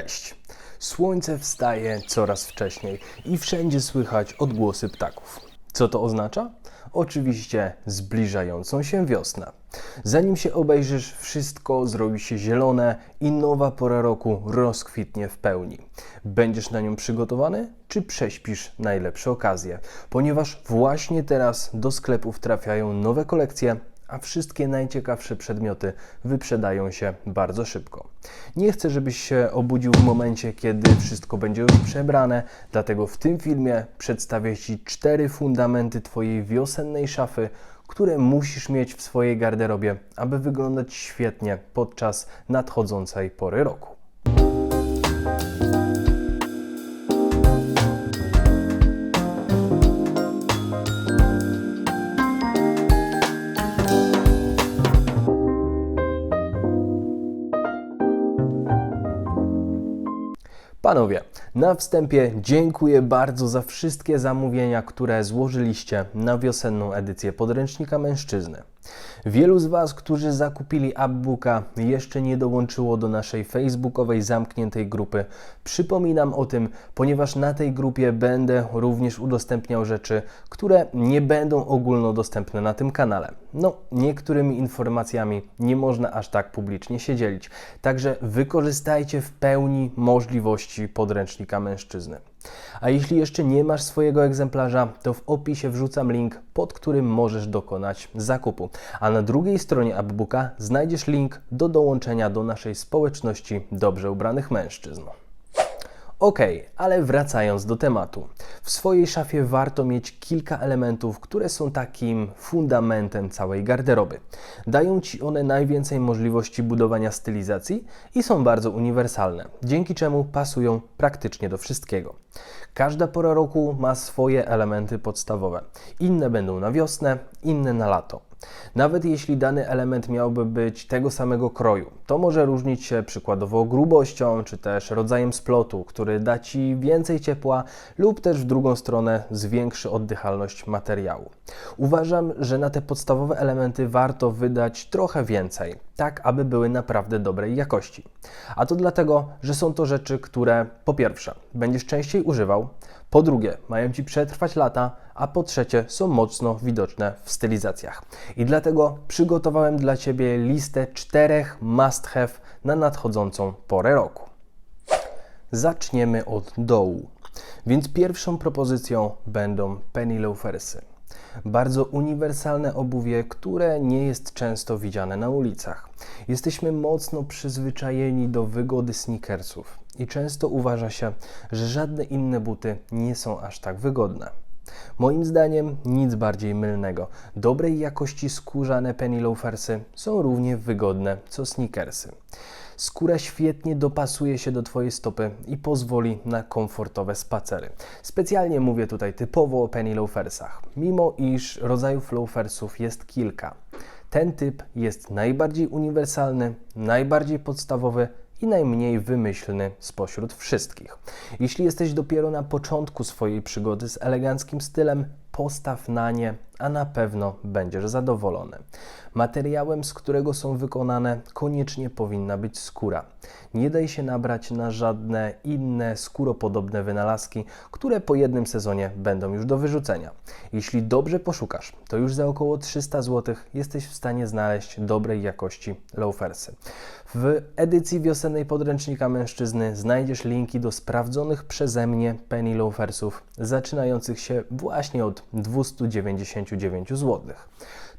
Cześć! Słońce wstaje coraz wcześniej i wszędzie słychać odgłosy ptaków. Co to oznacza? Oczywiście zbliżającą się wiosnę. Zanim się obejrzysz, wszystko zrobi się zielone i nowa pora roku rozkwitnie w pełni. Będziesz na nią przygotowany, czy prześpisz najlepsze okazje? Ponieważ właśnie teraz do sklepów trafiają nowe kolekcje, a wszystkie najciekawsze przedmioty wyprzedają się bardzo szybko. Nie chcę, żebyś się obudził w momencie, kiedy wszystko będzie już przebrane, dlatego w tym filmie przedstawię Ci cztery fundamenty Twojej wiosennej szafy, które musisz mieć w swojej garderobie, aby wyglądać świetnie podczas nadchodzącej pory roku. Panowie, na wstępie dziękuję bardzo za wszystkie zamówienia, które złożyliście na wiosenną edycję podręcznika mężczyzny. Wielu z Was, którzy zakupili Upbooka, jeszcze nie dołączyło do naszej facebookowej zamkniętej grupy. Przypominam o tym, ponieważ na tej grupie będę również udostępniał rzeczy, które nie będą ogólnodostępne na tym kanale. No, niektórymi informacjami nie można aż tak publicznie się dzielić. Także wykorzystajcie w pełni możliwości podręcznika mężczyzny. A jeśli jeszcze nie masz swojego egzemplarza, to w opisie wrzucam link, pod którym możesz dokonać zakupu. A na drugiej stronie Upbooka znajdziesz link do dołączenia do naszej społeczności dobrze ubranych mężczyzn. Ok, ale wracając do tematu. W swojej szafie warto mieć kilka elementów, które są takim fundamentem całej garderoby. Dają Ci one najwięcej możliwości budowania stylizacji i są bardzo uniwersalne, dzięki czemu pasują praktycznie do wszystkiego. Każda pora roku ma swoje elementy podstawowe. Inne będą na wiosnę, inne na lato. Nawet jeśli dany element miałby być tego samego kroju, to może różnić się przykładowo grubością czy też rodzajem splotu, który da Ci więcej ciepła lub też w drugą stronę zwiększy oddychalność materiału. Uważam, że na te podstawowe elementy warto wydać trochę więcej, tak aby były naprawdę dobrej jakości. A to dlatego, że są to rzeczy, które po pierwsze będziesz częściej używał, po drugie mają Ci przetrwać lata, a po trzecie są mocno widoczne w stylizacjach. I dlatego przygotowałem dla Ciebie listę czterech must have na nadchodzącą porę roku. Zaczniemy od dołu. Więc pierwszą propozycją będą penny loafersy. Bardzo uniwersalne obuwie, które nie jest często widziane na ulicach. Jesteśmy mocno przyzwyczajeni do wygody sneakersów i często uważa się, że żadne inne buty nie są aż tak wygodne. Moim zdaniem nic bardziej mylnego. Dobrej jakości skórzane penny loafersy są równie wygodne co sneakersy. Skóra świetnie dopasuje się do Twojej stopy i pozwoli na komfortowe spacery. Specjalnie mówię tutaj typowo o penny loafersach, mimo iż rodzajów loafersów jest kilka. Ten typ jest najbardziej uniwersalny, najbardziej podstawowy i najmniej wymyślny spośród wszystkich. Jeśli jesteś dopiero na początku swojej przygody z eleganckim stylem, postaw na nie, a na pewno będziesz zadowolony. Materiałem, z którego są wykonane, koniecznie powinna być skóra. Nie daj się nabrać na żadne inne skóropodobne wynalazki, które po jednym sezonie będą już do wyrzucenia. Jeśli dobrze poszukasz, to już za około 300 zł jesteś w stanie znaleźć dobrej jakości loafersy. W edycji wiosennej podręcznika mężczyzny znajdziesz linki do sprawdzonych przeze mnie penny loafersów, zaczynających się właśnie od 299 zł.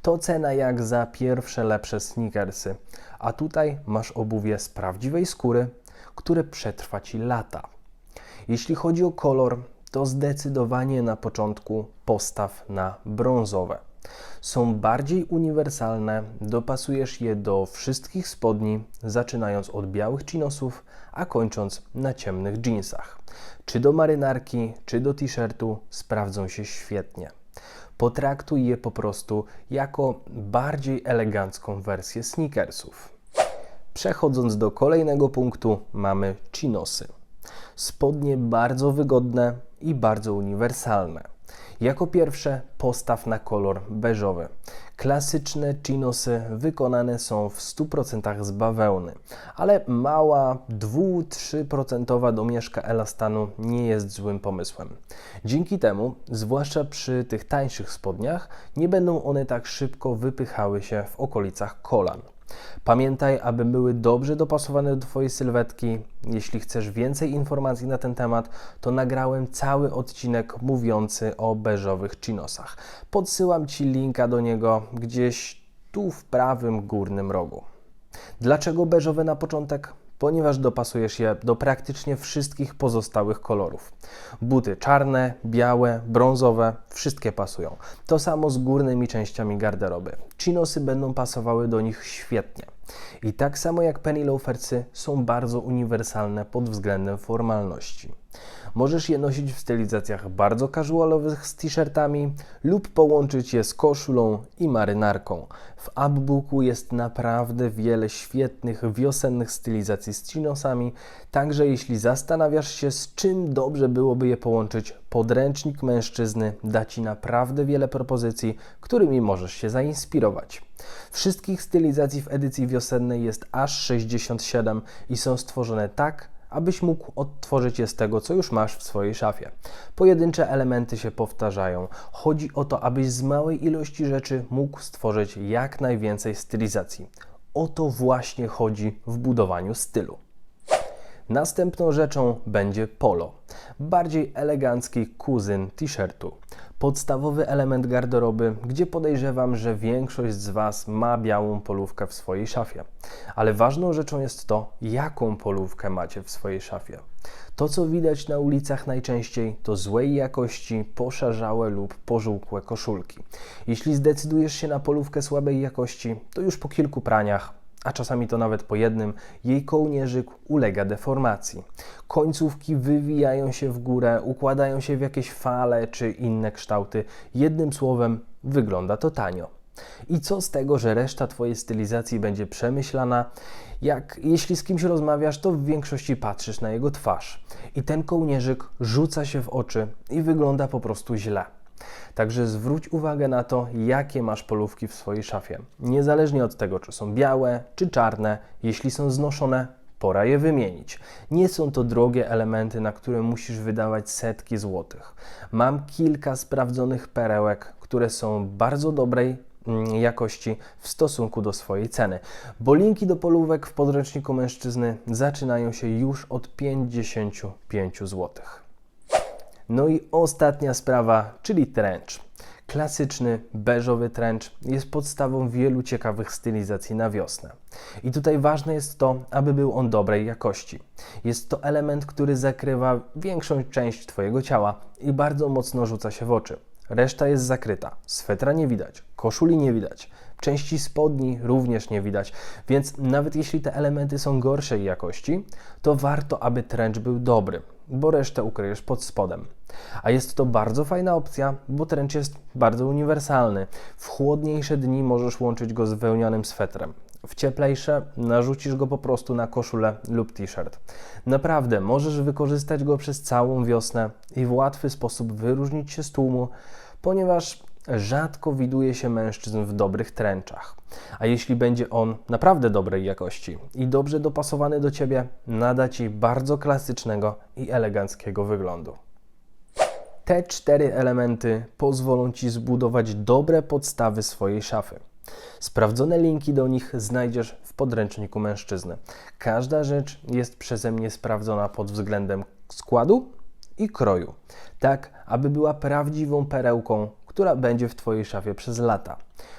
To cena jak za pierwsze lepsze sneakersy, a tutaj masz obuwie z prawdziwej skóry, które przetrwa Ci lata. Jeśli chodzi o kolor, to zdecydowanie na początku postaw na brązowe. Są bardziej uniwersalne, dopasujesz je do wszystkich spodni, zaczynając od białych chinosów, a kończąc na ciemnych jeansach. Czy do marynarki, czy do t-shirtu sprawdzą się świetnie. Potraktuj je po prostu jako bardziej elegancką wersję sneakersów. Przechodząc do kolejnego punktu, mamy chinosy. Spodnie bardzo wygodne i bardzo uniwersalne. Jako pierwsze postaw na kolor beżowy. Klasyczne chinosy wykonane są w 100% z bawełny, ale mała 2-3% domieszka elastanu nie jest złym pomysłem. Dzięki temu, zwłaszcza przy tych tańszych spodniach, nie będą one tak szybko wypychały się w okolicach kolan. Pamiętaj, aby były dobrze dopasowane do Twojej sylwetki. Jeśli chcesz więcej informacji na ten temat, to nagrałem cały odcinek mówiący o beżowych chinosach. Podsyłam Ci linka do niego gdzieś tu w prawym górnym rogu. Dlaczego beżowe na początek? Ponieważ dopasujesz je do praktycznie wszystkich pozostałych kolorów. Buty czarne, białe, brązowe, wszystkie pasują. To samo z górnymi częściami garderoby. Chinosy będą pasowały do nich świetnie. I tak samo jak penny loafersy są bardzo uniwersalne pod względem formalności. Możesz je nosić w stylizacjach bardzo casualowych z t-shirtami lub połączyć je z koszulą i marynarką. W Upbooku jest naprawdę wiele świetnych wiosennych stylizacji z chinosami, także jeśli zastanawiasz się z czym dobrze byłoby je połączyć, podręcznik mężczyzny da Ci naprawdę wiele propozycji, którymi możesz się zainspirować. Wszystkich stylizacji w edycji wiosennej jest aż 67 i są stworzone tak, abyś mógł odtworzyć je z tego, co już masz w swojej szafie. Pojedyncze elementy się powtarzają. Chodzi o to, abyś z małej ilości rzeczy mógł stworzyć jak najwięcej stylizacji. O to właśnie chodzi w budowaniu stylu. Następną rzeczą będzie polo, bardziej elegancki kuzyn t-shirtu. Podstawowy element garderoby, gdzie podejrzewam, że większość z Was ma białą polówkę w swojej szafie. Ale ważną rzeczą jest to, jaką polówkę macie w swojej szafie. To, co widać na ulicach najczęściej, to złej jakości, poszarzałe lub pożółkłe koszulki. Jeśli zdecydujesz się na polówkę słabej jakości, to już po kilku praniach a czasami to nawet po jednym, jej kołnierzyk ulega deformacji. Końcówki wywijają się w górę, układają się w jakieś fale czy inne kształty. Jednym słowem, wygląda to tanio. I co z tego, że reszta Twojej stylizacji będzie przemyślana? Jak jeśli z kimś rozmawiasz, to w większości patrzysz na jego twarz. I ten kołnierzyk rzuca się w oczy i wygląda po prostu źle. Także zwróć uwagę na to, jakie masz polówki w swojej szafie. Niezależnie od tego, czy są białe, czy czarne, jeśli są znoszone, pora je wymienić. Nie są to drogie elementy, na które musisz wydawać setki złotych. Mam kilka sprawdzonych perełek, które są bardzo dobrej mm, jakości w stosunku do swojej ceny, bo linki do polówek w podręczniku mężczyzny zaczynają się już od 55 złotych. No i ostatnia sprawa, czyli trench. Klasyczny, beżowy trench jest podstawą wielu ciekawych stylizacji na wiosnę. I tutaj ważne jest to, aby był on dobrej jakości. Jest to element, który zakrywa większą część Twojego ciała i bardzo mocno rzuca się w oczy. Reszta jest zakryta, swetra nie widać, koszuli nie widać, części spodni również nie widać, więc nawet jeśli te elementy są gorszej jakości, to warto, aby trench był dobry, bo resztę ukryjesz pod spodem. A jest to bardzo fajna opcja, bo trench jest bardzo uniwersalny. W chłodniejsze dni możesz łączyć go z wełnianym swetrem. W cieplejsze narzucisz go po prostu na koszulę lub t-shirt. Naprawdę możesz wykorzystać go przez całą wiosnę i w łatwy sposób wyróżnić się z tłumu, ponieważ rzadko widuje się mężczyzn w dobrych tręczach. A jeśli będzie on naprawdę dobrej jakości i dobrze dopasowany do ciebie, nada ci bardzo klasycznego i eleganckiego wyglądu. Te cztery elementy pozwolą ci zbudować dobre podstawy swojej szafy. Sprawdzone linki do nich znajdziesz w podręczniku mężczyzny. Każda rzecz jest przeze mnie sprawdzona pod względem składu i kroju, tak aby była prawdziwą perełką, która będzie w Twojej szafie przez lata.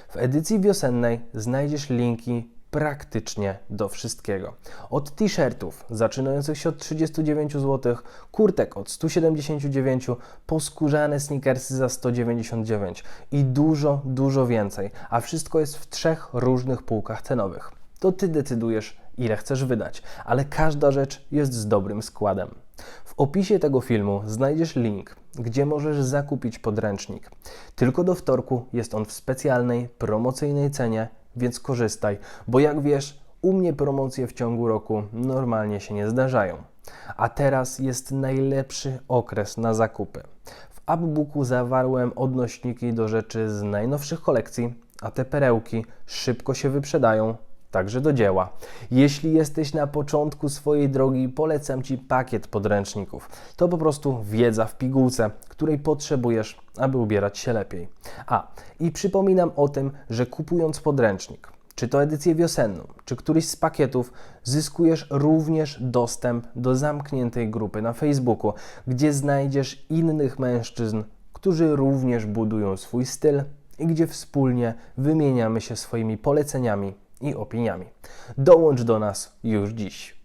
W edycji wiosennej znajdziesz linki praktycznie do wszystkiego. Od t-shirtów zaczynających się od 39 zł, kurtek od 179, po skórzane sneakersy za 199 i dużo, dużo więcej, a wszystko jest w trzech różnych półkach cenowych. To Ty decydujesz, ile chcesz wydać, ale każda rzecz jest z dobrym składem. W opisie tego filmu znajdziesz link, gdzie możesz zakupić podręcznik. Tylko do wtorku jest on w specjalnej, promocyjnej cenie, więc korzystaj, bo jak wiesz, u mnie promocje w ciągu roku normalnie się nie zdarzają. A teraz jest najlepszy okres na zakupy. W Upbooku zawarłem odnośniki do rzeczy z najnowszych kolekcji, a te perełki szybko się wyprzedają, także do dzieła. Jeśli jesteś na początku swojej drogi, polecam Ci pakiet podręczników. To po prostu wiedza w pigułce, której potrzebujesz, aby ubierać się lepiej. A, i przypominam o tym, że kupując podręcznik, czy to edycję wiosenną, czy któryś z pakietów, zyskujesz również dostęp do zamkniętej grupy na Facebooku, gdzie znajdziesz innych mężczyzn, którzy również budują swój styl i gdzie wspólnie wymieniamy się swoimi poleceniami i opiniami. Dołącz do nas już dziś.